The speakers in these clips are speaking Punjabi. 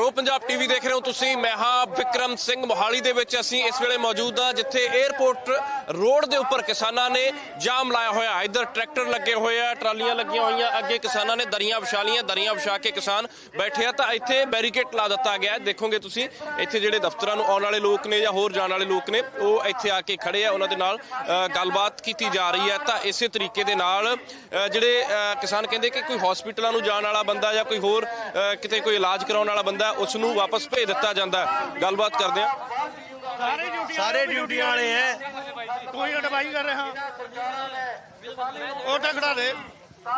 ਪ੍ਰੋ ਪੰਜਾਬ ਟੀਵੀ ਦੇਖ ਰਹੇ ਹੋ ਤੁਸੀਂ। ਮੈਂ ਹਾਂ ਵਿਕਰਮ ਸਿੰਘ ਮੋਹਾਲੀ ਦੇ ਵਿੱਚ ਅਸੀਂ ਇਸ ਵੇਲੇ ਮੌਜੂਦ ਹਾਂ, ਜਿੱਥੇ 에ਅਰਪੋਰਟ ਰੋਡ ਦੇ ਉੱਪਰ ਕਿਸਾਨਾਂ ਨੇ ਜਾਮ ਲਾਇਆ ਹੋਇਆ ਇੱਧਰ ਟਰੈਕਟਰ ਲੱਗੇ ਹੋਏ ਆ, ਟਰਾਲੀਆਂ ਲੱਗੀਆਂ ਹੋਈਆਂ, ਅੱਗੇ ਕਿਸਾਨਾਂ ਨੇ ਦਰੀਆਂ ਵਿਛਾ ਲਈਆਂ, ਦਰੀਆਂ ਵਿਛਾ ਕੇ ਕਿਸਾਨ ਬੈਠੇ ਆ। ਤਾਂ ਇੱਥੇ ਬੈਰੀਕੇਡ ਲਾ ਦਿੱਤਾ ਗਿਆ ਦੇਖੋਗੇ ਤੁਸੀਂ, ਇੱਥੇ ਜਿਹੜੇ ਦਫ਼ਤਰਾਂ ਨੂੰ ਆਉਣ ਵਾਲੇ ਲੋਕ ਨੇ ਜਾਂ ਹੋਰ ਜਾਣ ਵਾਲੇ ਲੋਕ ਨੇ, ਉਹ ਇੱਥੇ ਆ ਕੇ ਖੜੇ ਆ। ਉਹਨਾਂ ਦੇ ਨਾਲ ਗੱਲਬਾਤ ਕੀਤੀ ਜਾ ਰਹੀ ਹੈ। ਤਾਂ ਇਸੇ ਤਰੀਕੇ ਦੇ ਨਾਲ ਜਿਹੜੇ ਕਿਸਾਨ ਕਹਿੰਦੇ ਕਿ ਕੋਈ ਹਸਪੀਟਲਾਂ ਨੂੰ ਜਾਣ ਵਾਲਾ ਬੰਦਾ ਜਾਂ ਕੋਈ ਹੋਰ ਕਿਤੇ ਕੋਈ ਇਲਾਜ ਕਰਾਉਣ ਵਾਲਾ ਬੰਦਾ ਉਸ ਨੂੰ ਵਾਪਸ ਭੇਜ ਦਿੱਤਾ ਜਾਂਦਾ ਹੈ। ਗੱਲਬਾਤ ਕਰਦੇ ਆ ਸਾਰੇ ਡਿਊਟੀ ਸਾਰੇ ਵਾਲੇ ਐ ਕੋਈ ਅਡਵਾਈ ਕਰ ਰਿਹਾ। ਉਹ ਟਕੜਾ ਦੇ।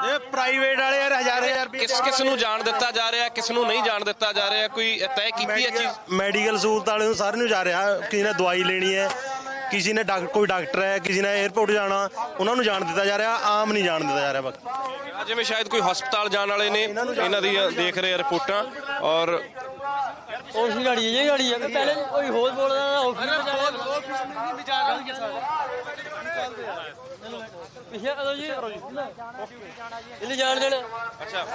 ਇਹ ਪ੍ਰਾਈਵੇਟ ਵਾਲੇ ਯਾਰ ਹਜ਼ਾਰ ਹਜ਼ਾਰ ਰੁਪਏ ਕਿਸ ਕਿਸ ਨੂੰ ਜਾਣ ਦਿੱਤਾ ਜਾ ਰਿਹਾ ਕਿਸ ਨੂੰ ਨਹੀਂ ਜਾਣ ਦਿੱਤਾ ਜਾ ਰਿਹਾ ਕੋਈ ਤੈਅ ਕੀਤੀ ਹੈ ਚੀਜ਼? ਮੈਡੀਕਲ ਸਹੂਲਤ ਵਾਲੇ ਨੂੰ ਸਾਰਿਆਂ ਨੂੰ ਜਾ ਰਿਹਾ ਕਿਸੇ ਨੇ ਦਵਾਈ ਲੈਣੀ ਹੈ। ਕਿਸੇ ਨੇ ਡਾਕ ਕੋਈ ਡਾਕਟਰ ਹੈ ਕਿਸੇ ਨੇ 에ਅਰਪੋਰਟ ਜਾਣਾ ਉਹਨਾਂ ਨੂੰ ਜਾਣ ਦਿੱਤਾ ਜਾ ਰਿਹਾ ਆਮ ਨਹੀਂ ਜਾਣ ਦਿੱਤਾ ਜਾ ਰਿਹਾ ਬਾਕੀ ਜਿਵੇਂ ਸ਼ਾਇਦ ਕੋਈ ਹਸਪਤਾਲ ਜਾਣ ਵਾਲੇ ਨੇ ਇਹਨਾਂ ਦੀ ਦੇਖ ਰਹੇ ਰਿਪੋਰਟਾਂ ਔਰ ਉਸ ਗਾੜੀ ਹੈ ਇਹ ਗਾੜੀ ਹੈ। ਪਹਿਲੇ ਕੋਈ ਹੋਰ ਬੋਲਦਾ ਉਹ ਫਿਰ ਵਿਚਾਰ ਪਿਛੇ ਕਦੋਂ ਜੀ? ਇਹਨੇ ਜਾਣ ਦੇਣਾ। ਅੱਛਾ।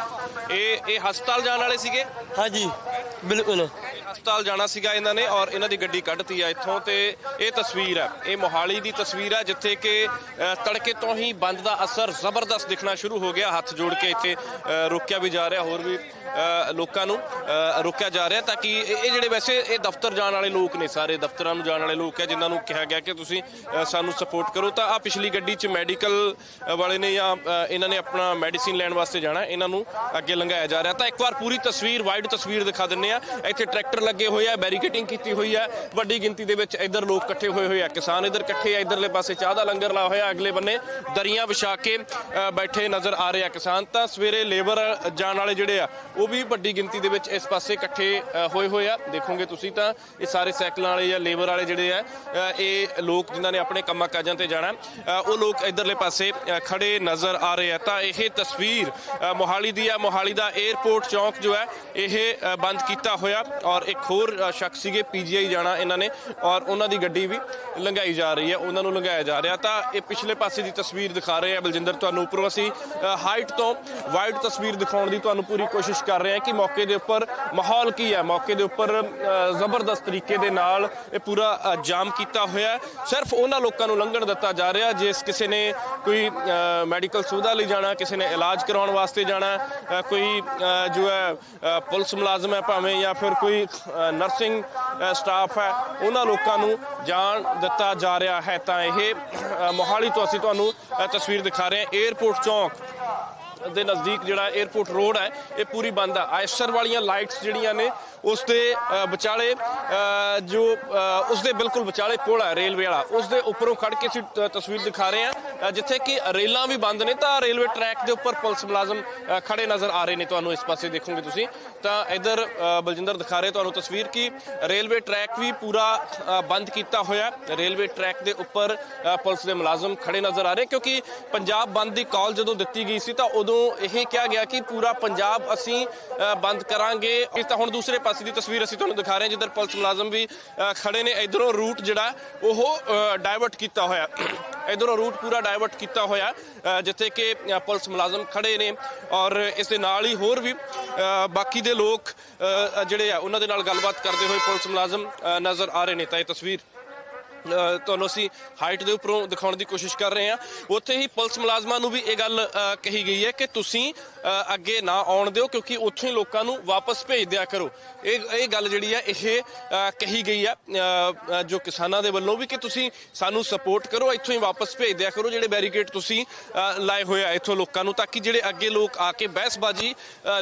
ਇਹ ਇਹ ਹਸਪਤਾਲ ਜਾਣ ਵਾਲੇ ਸੀਗੇ? ਹਾਂਜੀ। ਬਿਲਕੁਲ। ਹਸਪਤਾਲ ਜਾਣਾ ਸੀਗਾ ਇਹਨਾਂ ਨੇ ਔਰ ਇਹਨਾਂ ਦੀ ਗੱਡੀ ਕੱਢਤੀ ਆ ਇੱਥੋਂ ਤੇ ਇਹ ਤਸਵੀਰ ਹੈ ਇਹ ਮੋਹਾਲੀ ਦੀ ਤਸਵੀਰ ਹੈ ਜਿੱਥੇ ਕਿ ਅ, ਤੜਕੇ ਤੋਂ ਹੀ ਬੰਦ ਦਾ ਅਸਰ ਜ਼ਬਰਦਸਤ ਦਿਖਣਾ ਸ਼ੁਰੂ ਹੋ ਗਿਆ। ਹੱਥ ਜੋੜ ਕੇ ਇੱਥੇ ਅ, ਰੋਕਿਆ ਵੀ ਜਾ ਰਿਹਾ ਹੋਰ ਵੀ ਅ, ਲੋਕਾਂ ਨੂੰ ਅ, ਰੋਕਿਆ ਜਾ ਰਿਹਾ ਤਾਂ ਕਿ ਇਹ ਇਹ ਜਿਹੜੇ ਵੈਸੇ ਇਹ ਦਫ਼ਤਰ ਜਾਣ ਵਾਲੇ ਲੋਕ ਨੇ ਸਾਰੇ ਦਫ਼ਤਰਾਂ ਨੂੰ ਜਾਣ ਵਾਲੇ ਲੋਕ ਹੈ ਜਿਨ੍ਹਾਂ ਨੂੰ ਕਿਹਾ ਗਿਆ ਕਿ ਤੁਸੀਂ ਅ, ਸਾਨੂੰ ਸਪੋਰਟ ਕਰੋ। ਤਾਂ ਆ ਪਿਛਲੀ ਗੱਡੀ 'ਚ ਮੈਡੀਕਲ ਵਾਲੇ ਨੇ ਜਾਂ ਇਹਨਾਂ ਨੇ ਆਪਣਾ ਮੈਡੀਸਿਨ ਲੈਣ ਵਾਸਤੇ ਜਾਣਾ, ਇਹਨਾਂ ਨੂੰ ਅੱਗੇ ਲੰਘਾਇਆ ਜਾ ਰਿਹਾ। ਤਾਂ ਇੱਕ ਵਾਰ ਪੂਰੀ ਤਸਵੀਰ ਵਾਈਡ ਤਸਵੀਰ ਦਿਖਾ ਦਿੰਨੇ ਆ ਇੱਥੇ ਟਰੈਕਟਰ ਲੱਗੇ ਹੋਏ ਆ ਬੈਰੀਕੇਟਿੰਗ ਕੀਤੀ ਹੋਈ ਹੈ ਵੱਡੀ ਗਿਣਤੀ ਦੇ ਵਿੱਚ ਇੱਧਰ ਲੋਕ ਇਕੱਠੇ ਹੋਏ ਹੋਏ ਆ। ਕਿਸਾਨ ਇੱਧਰ ਇਕੱਠੇ ਆ, ਇੱਧਰਲੇ ਪਾਸੇ ਚਾਹ ਦਾ ਲੰਗਰ ਲਾ ਹੋਇਆ, ਅਗਲੇ ਬੰਨੇ ਦਰੀਆਂ ਵਿਛਾ ਕੇ ਬੈਠੇ ਨਜ਼ਰ ਆ ਰਹੇ ਆ ਕਿਸਾਨ। ਤਾਂ ਸਵੇਰੇ ਲੇਬਰ ਜਾਣ ਵਾਲੇ ਜਿਹੜੇ ਆ, ਉਹ ਵੀ ਵੱਡੀ ਗਿਣਤੀ ਦੇ ਵਿੱਚ ਇਸ ਪਾਸੇ ਇਕੱਠੇ ਹੋਏ ਹੋਏ ਆ। ਦੇਖੋਗੇ ਤੁਸੀਂ ਤਾਂ ਇਹ ਸਾਰੇ ਸਾਈਕਲਾਂ ਵਾਲੇ ਜਾਂ ਲੇਬਰ ਵਾਲੇ ਜਿਹੜੇ ਆ ਇਹ ਲੋਕ ਜਿਨ੍ਹਾਂ ਨੇ ਆਪਣੇ ਕੰਮਾਂ ਕਾਜਾਂ ਤੇ ਜਾਣਾ ਉਹ ਲੋਕ ਇੱਧਰਲੇ ਪਾਸੇ ਪਾਸੇ ਖੜੇ ਨਜ਼ਰ ਆ ਰਹੇ ਹੈ ਤਾਂ ਇਹ ਤਸਵੀਰ ਮੋਹਾਲੀ ਦੀ ਹੈ ਮੋਹਾਲੀ ਦਾ 에ਅਰਪੋਰਟ ਚੌਂਕ ਜੋ ਹੈ, ਇਹ ਬੰਦ ਕੀਤਾ ਹੋਇਆ। ਔਰ ਇੱਕ ਹੋਰ ਸ਼ਖਸ ਸੀਗੇ ਪੀਜੀਆਈ ਜਾਣਾ ਇਹਨਾਂ ਨੇ। ਔਰ ਉਹਨਾਂ ਦੀ ਗੱਡੀ ਵੀ ਲੰਘਾਈ ਜਾ ਰਹੀ ਹੈ, ਉਹਨਾਂ ਨੂੰ ਲੰਘਾਇਆ ਜਾ ਰਿਹਾ। ਤਾਂ ਇਹ ਪਿਛਲੇ ਪਾਸੇ ਦੀ ਤਸਵੀਰ ਦਿਖਾ ਰਹੇ ਆ ਬਲਜਿੰਦਰ, ਤੁਹਾਨੂੰ ਉੱਪਰੋਂ ਅਸੀਂ ਹਾਈਟ ਤੋਂ ਵਾਈਡ ਤਸਵੀਰ ਦਿਖਾਉਣ ਦੀ ਤੁਹਾਨੂੰ ਪੂਰੀ ਕੋਸ਼ਿਸ਼ ਕਰ ਰਹੇ ਹਾਂ ਕਿ ਮੌਕੇ ਦੇ ਉੱਪਰ ਮਾਹੌਲ ਕੀ ਹੈ। ਮੌਕੇ ਦੇ ਉੱਪਰ ਜ਼ਬਰਦਸਤ ਤਰੀਕੇ ਦੇ ਨਾਲ ਇਹ ਪੂਰਾ ਜਾਮ ਕੀਤਾ ਹੋਇਆ ਸਿਰਫ ਉਹਨਾਂ ਲੋਕਾਂ ਨੂੰ ਲੰਘਣ ਦਿੱਤਾ ਜਾ ਰਿਹਾ, ਜਿਸ ਕਿਸੇ ਨੇ ਕੋਈ ਮੈਡੀਕਲ ਸੁਵਿਧਾ ਲਈ ਜਾਣਾ, ਕਿਸੇ ਨੇ ਇਲਾਜ ਕਰਾਉਣ ਵਾਸਤੇ ਜਾਣਾ ਕੋਈ ਜੋ ਹੈ ਪੁਲਿਸ ਮੁਲਾਜ਼ਮ ਹੈ ਭਾਵੇਂ ਜਾਂ ਫਿਰ ਕੋਈ ਨਰਸਿੰਗ ਸਟਾਫ ਹੈ, ਉਹਨਾਂ ਲੋਕਾਂ ਨੂੰ ਜਾਣ ਦਿੱਤਾ ਜਾ ਰਿਹਾ ਹੈ। ਤਾਂ ਇਹ ਮੋਹਾਲੀ ਤੋਂ ਅਸੀਂ ਤੁਹਾਨੂੰ ਤਸਵੀਰ ਦਿਖਾ ਰਹੇ ਹਾਂ। 에ਅਰਪੋਰਟ ਚੌਂਕ ਦੇ ਨਜ਼ਦੀਕ ਜਿਹੜਾ 에ਅਰਪੋਰਟ ਰੋਡ ਹੈ, ਇਹ ਪੂਰੀ ਬੰਦ ਆ। ਆਇਸਰ ਵਾਲੀਆਂ ਲਾਈਟਸ ਜਿਹੜੀਆਂ ਨੇ ਉਸ ਦੇ ਵਿਚਾਲੇ ਜੋ ਅ, ਉਸ ਦੇ ਬਿਲਕੁਲ ਵਿਚਾਲੇ ਪੁਲ ਹੈ ਰੇਲਵੇ ਵਾਲਾ। ਉਸ ਦੇ ਉੱਪਰੋਂ ਖੜ ਕੇ ਅਸੀਂ ਤਸਵੀਰ ਦਿਖਾ ਰਹੇ ਹਾਂ। ਜਿੱਥੇ ਕਿ ਰੇਲਾਂ ਵੀ ਬੰਦ ਨੇ ਤਾਂ ਰੇਲਵੇ ਟਰੈਕ ਦੇ ਉੱਪਰ ਪੁਲਿਸ ਮੁਲਾਜ਼ਮ ਅ, ਖੜੇ ਨਜ਼ਰ ਆ ਰਹੇ ਨੇ। ਤੁਹਾਨੂੰ ਇਸ ਪਾਸੇ ਦੇਖੋਗੇ ਤੁਸੀਂ। ਤਾਂ ਇਧਰ ਬਲਜਿੰਦਰ ਦਿਖਾ ਰਹੇ ਤੁਹਾਨੂੰ ਤਸਵੀਰ ਕਿ ਰੇਲਵੇ ਟਰੈਕ ਵੀ ਪੂਰਾ ਬੰਦ ਕੀਤਾ ਹੋਇਆ ਰੇਲਵੇ ਟਰੈਕ ਦੇ ਉੱਪਰ ਪੁਲਿਸ ਦੇ ਮੁਲਾਜ਼ਮ ਖੜੇ ਨਜ਼ਰ ਆ ਰਹੇ ਕਿਉਂਕਿ ਪੰਜਾਬ ਬੰਦ ਦੀ ਕਾਲ ਜਦੋਂ ਦਿੱਤੀ ਗਈ ਸੀ ਤਾਂ ਉਦੋਂ ਇਹ ਕਿਹਾ ਗਿਆ ਕਿ ਪੂਰਾ ਪੰਜਾਬ ਅਸੀਂ ਬੰਦ ਕਰਾਂਗੇ। ਇਸ ਤਾਂ ਹੁਣ ਦੂਸਰੇ ਪਾਸੇ ਦੀ ਤਸਵੀਰ ਅਸੀਂ ਤੁਹਾਨੂੰ ਦਿਖਾ ਰਹੇ ਹਾਂ ਜਿੱਧਰ ਪੁਲਿਸ ਮੁਲਾਜ਼ਮ ਵੀ ਅ, ਖੜੇ ਨੇ। ਇਧਰੋਂ ਰੂਟ ਜਿਹੜਾ ਉਹ ਡਾਇਵਰਟ ਕੀਤਾ ਹੋਇਆ। ਇਧਰੋਂ ਰੂਟ ਪੂਰਾ ਡਾਇਵਰਟ ਕੀਤਾ ਹੋਇਆ ਜਿੱਥੇ ਕਿ ਪੁਲਿਸ ਮੁਲਾਜ਼ਮ ਖੜੇ ਨੇ। ਔਰ ਇਸ ਦੇ ਨਾਲ ਹੀ ਹੋਰ ਵੀ ਬਾਕੀ ਦੇ ਲੋਕ ਜਿਹੜੇ ਆ ਉਹਨਾਂ ਦੇ ਨਾਲ ਗੱਲਬਾਤ ਕਰਦੇ ਹੋਏ ਪੁਲਿਸ ਮੁਲਾਜ਼ਮ ਨਜ਼ਰ ਆ ਰਹੇ ਨੇ। ਤਾਂ ਇਹ ਤਸਵੀਰ ਤੁਹਾਨੂੰ ਅਸੀਂ ਹਾਈਟ ਦੇ ਉੱਪਰੋਂ ਦਿਖਾਉਣ ਦੀ ਕੋਸ਼ਿਸ਼ ਕਰ ਰਹੇ ਹਾਂ। ਉੱਥੇ ਹੀ ਪੁਲਿਸ ਮੁਲਾਜ਼ਮਾਂ ਨੂੰ ਵੀ ਇਹ ਗੱਲ ਕਹੀ ਗਈ ਹੈ ਕਿ ਤੁਸੀਂ ਅੱਗੇ ਨਾ ਆਉਣ ਦਿਓ, ਕਿਉਂਕਿ ਉੱਥੋਂ ਹੀ ਲੋਕਾਂ ਨੂੰ ਵਾਪਸ ਭੇਜ ਦਿਆ ਕਰੋ। ਇਹ ਇਹ ਗੱਲ ਜਿਹੜੀ ਹੈ, ਇਹ ਕਹੀ ਗਈ ਹੈ ਜੋ ਕਿਸਾਨਾਂ ਦੇ ਵੱਲੋਂ ਵੀ ਕਿ ਤੁਸੀਂ ਸਾਨੂੰ ਸਪੋਰਟ ਕਰੋ, ਇੱਥੋਂ ਹੀ ਵਾਪਸ ਭੇਜ ਦਿਆ ਕਰੋ, ਜਿਹੜੇ ਬੈਰੀਕੇਡ ਤੁਸੀਂ ਲਾਏ ਹੋਏ ਆ ਇੱਥੋਂ ਲੋਕਾਂ ਨੂੰ, ਤਾਂ ਕਿ ਜਿਹੜੇ ਅੱਗੇ ਲੋਕ ਆ ਕੇ ਬਹਿਸਬਾਜ਼ੀ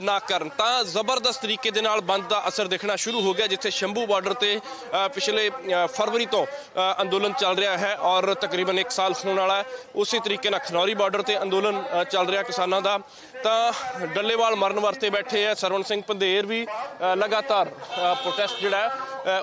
ਨਾ ਕਰਨ। ਤਾਂ ਜ਼ਬਰਦਸਤ ਤਰੀਕੇ ਦੇ ਨਾਲ ਬੰਦ ਦਾ ਅਸਰ ਦੇਖਣਾ ਸ਼ੁਰੂ ਹੋ ਗਿਆ, ਜਿੱਥੇ ਸ਼ੰਭੂ ਬਾਰਡਰ ਤੇ ਪਿਛਲੇ ਫਰਵਰੀ ਤੋਂ ਅੰਦੋਲਨ ਚੱਲ ਰਿਹਾ ਹੈ ਔਰ ਤਕਰੀਬਨ 1 ਸਾਲ ਹੋਣ ਵਾਲਾ ਹੈ। ਉਸੇ ਤਰੀਕੇ ਨਾਲ ਖਨੌਰੀ ਬਾਰਡਰ ਤੇ ਅੰਦੋਲਨ ਚੱਲ ਰਿਹਾ ਕਿਸਾਨਾਂ ਦਾ। ਤਾਂ ਡੱਲੇਵਾਲ ਮਰਨ ਵਰਤੇ ਬੈਠੇ ਆ ਸਰਵਣ ਸਿੰਘ ਪੰਧੇਰ ਵੀ ਲਗਾਤਾਰ ਪ੍ਰੋਟੈਸਟ ਜਿਹੜਾ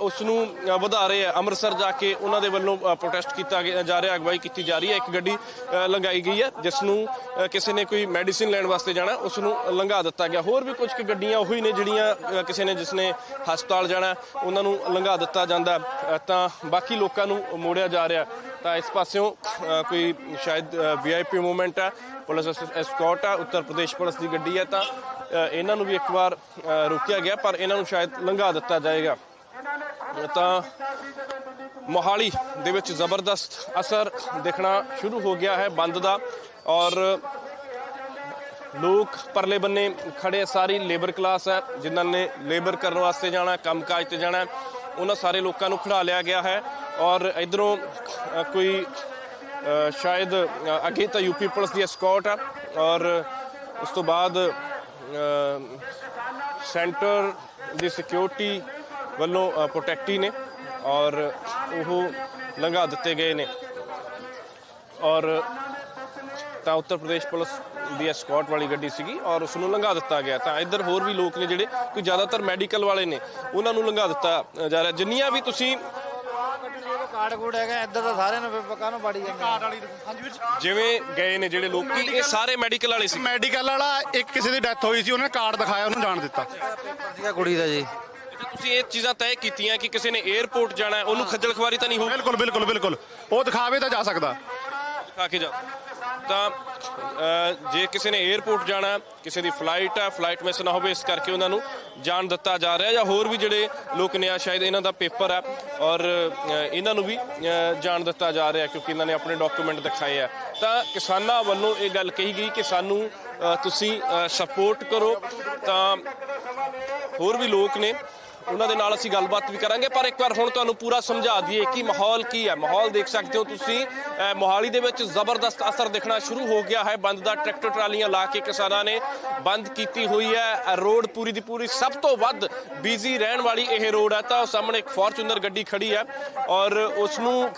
ਉਸ ਨੂੰ ਵਧਾ ਰਹੇ ਆ ਅੰਮ੍ਰਿਤਸਰ ਜਾ ਕੇ ਉਹਨਾਂ ਦੇ ਵੱਲੋਂ ਪ੍ਰੋਟੈਸਟ ਕੀਤਾ ਗਿਆ- ਜਾ ਰਿਹਾ ਅਗਵਾਈ ਕੀਤੀ ਜਾ ਰਹੀ ਹੈ। ਇੱਕ ਗੱਡੀ ਅ, ਲੰਘਾਈ ਗਈ ਹੈ ਜਿਸ ਨੂੰ ਕਿਸੇ ਨੇ ਕੋਈ ਮੈਡੀਸਿਨ ਲੈਣ ਵਾਸਤੇ ਜਾਣਾ ਉਸ ਨੂੰ ਲੰਘਾ ਦਿੱਤਾ ਗਿਆ। ਹੋਰ ਵੀ ਕੁਝ ਕੁ ਗੱਡੀਆਂ ਉਹੀ ਨੇ ਜਿਹੜੀਆਂ ਕਿਸੇ ਨੇ ਜਿਸ ਨੇ ਹਸਪਤਾਲ ਜਾਣਾ ਉਹਨਾਂ ਨੂੰ ਲੰਘਾ ਦਿੱਤਾ ਜਾਂਦਾ। ਤਾਂ ਬਾਕੀ ਲੋਕਾਂ ਨੂੰ ਮੋੜਿਆ ਜਾ ਰਿਹਾ। ਤਾਂ ਇਸ ਪਾਸਿਓਂ ਕੋਈ ਸ਼ਾਇਦ ਵੀਆਈਪੀ ਮੂਵਮੈਂਟ ਹੈ ਪੁਲਿਸ ਐਸਕॉर्ट ਹੈ ਉੱਤਰ ਪ੍ਰਦੇਸ਼ ਪੁਲਿਸ ਦੀ ਗੱਡੀ ਹੈ ਤਾਂ ਇਹਨਾਂ ਨੂੰ ਵੀ ਇੱਕ ਵਾਰ ਰੋਕਿਆ ਗਿਆ ਪਰ ਇਹਨਾਂ ਨੂੰ ਸ਼ਾਇਦ ਲੰਘਾ ਦਿੱਤਾ ਜਾਏਗਾ। ਤਾਂ ਮੋਹਾਲੀ ਦੇ ਵਿੱਚ ਜ਼ਬਰਦਸਤ ਅਸਰ ਦੇਖਣਾ ਸ਼ੁਰੂ ਹੋ ਗਿਆ ਹੈ ਬੰਦ ਦਾ ਔਰ ਲੋਕ ਪਰਲੇ ਬੰਨੇ ਖੜੇ ਸਾਰੀ ਲੇਬਰ ਕਲਾਸ ਹੈ, ਜਿਨ੍ਹਾਂ ਨੇ ਲੇਬਰ ਕਰਨ ਵਾਸਤੇ ਜਾਣਾ, ਕੰਮਕਾਜ ਤੇ ਜਾਣਾ ਉਹਨਾਂ ਸਾਰੇ ਲੋਕਾਂ ਨੂੰ ਖੜਾ ਲਿਆ ਗਿਆ ਹੈ ਔਰ ਇਧਰੋਂ ਕੋਈ ਸ਼ਾਇਦ ਅੱਗੇ ਤਾਂ ਯੂਪੀ ਪੁਲਿਸ ਦੀ ਐਸਕੌਟ ਆ ਔਰ ਉਸ ਤੋਂ ਬਾਅਦ ਸੈਂਟਰ ਦੀ ਸਿਕਿਉਰਿਟੀ ਵੱਲੋਂ ਪ੍ਰੋਟੈਕਟੀ ਨੇ ਔਰ ਉਹ ਲੰਘਾ ਦਿੱਤੇ ਗਏ ਨੇ। ਔਰ ਤਾਂ ਉੱਤਰ ਪ੍ਰਦੇਸ਼ ਪੁਲਿਸ ਦੀ ਐਸਕੌਟ ਵਾਲੀ ਗੱਡੀ ਸੀਗੀ ਔਰ ਉਸ ਨੂੰ ਲੰਘਾ ਦਿੱਤਾ ਗਿਆ। ਤਾਂ ਇੱਧਰ ਹੋਰ ਵੀ ਲੋਕ ਨੇ ਜਿਹੜੇ ਕੋਈ ਜ਼ਿਆਦਾਤਰ ਮੈਡੀਕਲ ਵਾਲੇ ਨੇ ਉਹਨਾਂ ਨੂੰ ਲੰਘਾ ਦਿੱਤਾ ਜਾ ਰਿਹਾ। ਜਿੰਨੀਆਂ ਵੀ ਤੁਸੀਂ ਕਾਰਡ ਕੂਡ ਹੈਗਾ ਇੱਧਰ ਤਾਂ ਸਾਰਿਆਂ ਨੂੰ ਪੱਕਾ ਨੂੰ ਬਾੜੀ ਜਾਂਦੇ ਕਾਰਡ ਵਾਲੀ ਹਾਂਜੀ ਵੀਰ ਜਿਵੇਂ ਗਏ ਨੇ ਜਿਹੜੇ ਲੋਕੀ ਇਹ ਸਾਰੇ ਮੈਡੀਕਲ ਵਾਲੇ ਸੀ। ਮੈਡੀਕਲ ਵਾਲਾ ਇੱਕ ਕਿਸੇ ਦੀ ਡੈਥ ਹੋਈ ਸੀ ਉਹਨੇ ਕਾਰਡ ਦਿਖਾਇਆ ਉਹਨੂੰ ਜਾਣ ਦਿੱਤਾ। ਸੀਗਾ ਕੁੜੀ ਦਾ ਜੀ। ਤੁਸੀਂ ਇਹ ਚੀਜ਼ਾਂ ਤੈਅ ਕੀਤੀਆਂ ਕਿ ਕਿਸੇ ਨੇ 에ਅਰਪੋਰਟ ਜਾਣਾ ਹੈ, ਉਹਨੂੰ ਖੱਜਲ ਖਵਾਰੀ ਤਾਂ ਨਹੀਂ ਹੋਊ? ਬਿਲਕੁਲ ਬਿਲਕੁਲ ਬਿਲਕੁਲ। ਉਹ ਦਿਖਾਵੇ ਤਾਂ ਜਾ ਸਕਦਾ। ਖਾ ਕੇ ਜਾ। ਤਾਂ ਅ, ਜੇ ਕਿਸੇ ਨੇ 에ਅਰਪੋਰਟ ਜਾਣਾ ਹੈ, ਕਿਸੇ ਦੀ ਫਲਾਈਟ ਹੈ ਫਲਾਈਟ ਮਿਸ ਨਾ ਹੋਵੇ ਇਸ ਕਰਕੇ ਉਹਨਾਂ ਨੂੰ ਜਾਣ ਦਿੱਤਾ ਜਾ ਰਿਹਾ ਜਾਂ ਹੋਰ ਵੀ ਜਿਹੜੇ ਲੋਕ ਨੇ ਆ ਸ਼ਾਇਦ ਇਹਨਾਂ ਦਾ ਪੇਪਰ ਹੈ ਔਰ ਅ, ਇਹਨਾਂ ਨੂੰ ਵੀ ਅ, ਜਾਣ ਦਿੱਤਾ ਜਾ ਰਿਹਾ ਕਿਉਂਕਿ ਇਹਨਾਂ ਨੇ ਆਪਣੇ ਡਾਕੂਮੈਂਟ ਦਿਖਾਏ ਆ ਤਾਂ ਕਿਸਾਨਾਂ ਵੱਲੋਂ ਇਹ ਗੱਲ ਕਹੀ ਗਈ ਕਿ ਸਾਨੂੰ ਅ, ਤੁਸੀਂ ਸਪੋਰਟ ਕਰੋ। ਤਾਂ ਹੋਰ ਵੀ ਲੋਕ ਨੇ ਉਹਨਾਂ ਦੇ ਨਾਲ ਅਸੀਂ ਗੱਲਬਾਤ ਵੀ ਕਰਾਂਗੇ, ਪਰ ਇੱਕ ਵਾਰ ਹੁਣ ਤੁਹਾਨੂੰ ਪੂਰਾ ਸਮਝਾ ਦਈਏ ਕਿ ਮਾਹੌਲ ਕੀ ਹੈ। ਮਾਹੌਲ ਦੇਖ ਸਕਦੇ ਹੋ ਤੁਸੀਂ ਮੋਹਾਲੀ ਦੇ ਵਿੱਚ ਜ਼ਬਰਦਸਤ ਅਸਰ ਦਿਖਣਾ ਸ਼ੁਰੂ ਹੋ ਗਿਆ ਹੈ। ਬੰਦ ਦਾ ਟਰੈਕਟਰ ਟਰਾਲੀਆਂ ਲਾ ਕੇ ਕਿਸਾਨਾਂ ਨੇ ਬੰਦ ਕੀਤੀ ਹੋਈ ਹੈ। ਰੋਡ ਪੂਰੀ ਦੀ ਪੂਰੀ ਸਭ ਤੋਂ ਵੱਧ ਬਿਜ਼ੀ ਰਹਿਣ ਵਾਲੀ ਇਹ ਰੋਡ ਹੈ, ਤਾਂ ਉਹ ਸਾਹਮਣੇ ਇੱਕ ਫੋਰਚੂਨਰ ਗੱਡੀ ਖੜੀ ਹੈ ਔਰ ਉਸ ਨੂੰ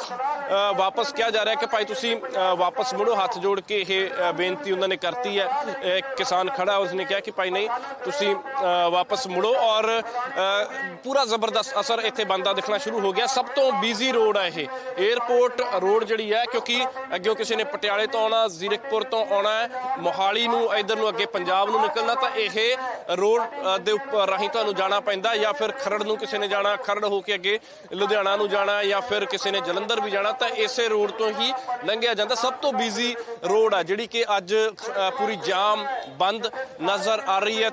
ਵਾਪਸ ਕਿਹਾ ਜਾ ਰਿਹਾ ਕਿ ਭਾਈ ਤੁਸੀਂ ਵਾਪਸ ਮੁੜੋ, ਹੱਥ ਜੋੜ ਕੇ ਇਹ ਬੇਨਤੀ ਉਹਨਾਂ ਨੇ ਕਰਤੀ ਹੈ। ਕਿਸਾਨ ਖੜਾ, ਉਸਨੇ ਕਿਹਾ ਕਿ ਭਾਈ ਨਹੀਂ, ਤੁਸੀਂ ਵਾਪਸ ਮੁੜੋ ਔਰ ਪੂਰਾ ਜ਼ਬਰਦਸਤ ਅਸਰ ਇੱਥੇ ਬੰਦਾ ਦਿਖਣਾ ਸ਼ੁਰੂ ਹੋ ਗਿਆ। ਸਭ ਤੋਂ ਬਿਜ਼ੀ ਰੋਡ ਹੈ ਇਹ। 에ਅਰਪੋਰਟ ਰੋਡ ਜਿਹੜੀ ਹੈ, ਕਿਉਂਕਿ ਅੱਗੇ ਕਿਸੇ ਨੇ ਪਟਿਆਲੇ ਤੋਂ ਆਉਣਾ ਜ਼ੀਰਕਪੁਰ ਤੋਂ ਆਉਣਾ ਮੋਹਾਲੀ ਨੂੰ, ਇਧਰ ਨੂੰ ਅੱਗੇ ਪੰਜਾਬ ਨੂੰ ਨਿਕਲਣਾ, ਤਾਂ ਇਹ ਰੋਡ ਦੇ ਉੱਪਰ ਰਾਹੀਂ ਤੁਹਾਨੂੰ ਜਾਣਾ ਪੈਂਦਾ ਜਾਂ ਫਿਰ ਖਰੜ ਨੂੰ ਕਿਸੇ ਨੇ ਜਾਣਾ, ਖਰੜ ਹੋ ਕੇ ਅੱਗੇ ਲੁਧਿਆਣਾ ਨੂੰ ਜਾਣਾ ਜਾਂ ਫਿਰ ਕਿਸੇ ਨੇ ਜਲੰਧਰ ਵੀ ਜਾਣਾ ਤਾਂ ਇਸੇ ਰੋਡ ਤੋਂ ਹੀ ਲੰਘਿਆ ਜਾਂਦਾ। ਸਭ ਤੋਂ ਬਿਜ਼ੀ ਰੋਡ ਆ ਜਿਹੜੀ ਕਿ ਅੱਜ ਪੂਰੀ ਜਾਮ ਬੰਦ ਨਜ਼ਰ ਆ ਰਹੀ ਹੈ।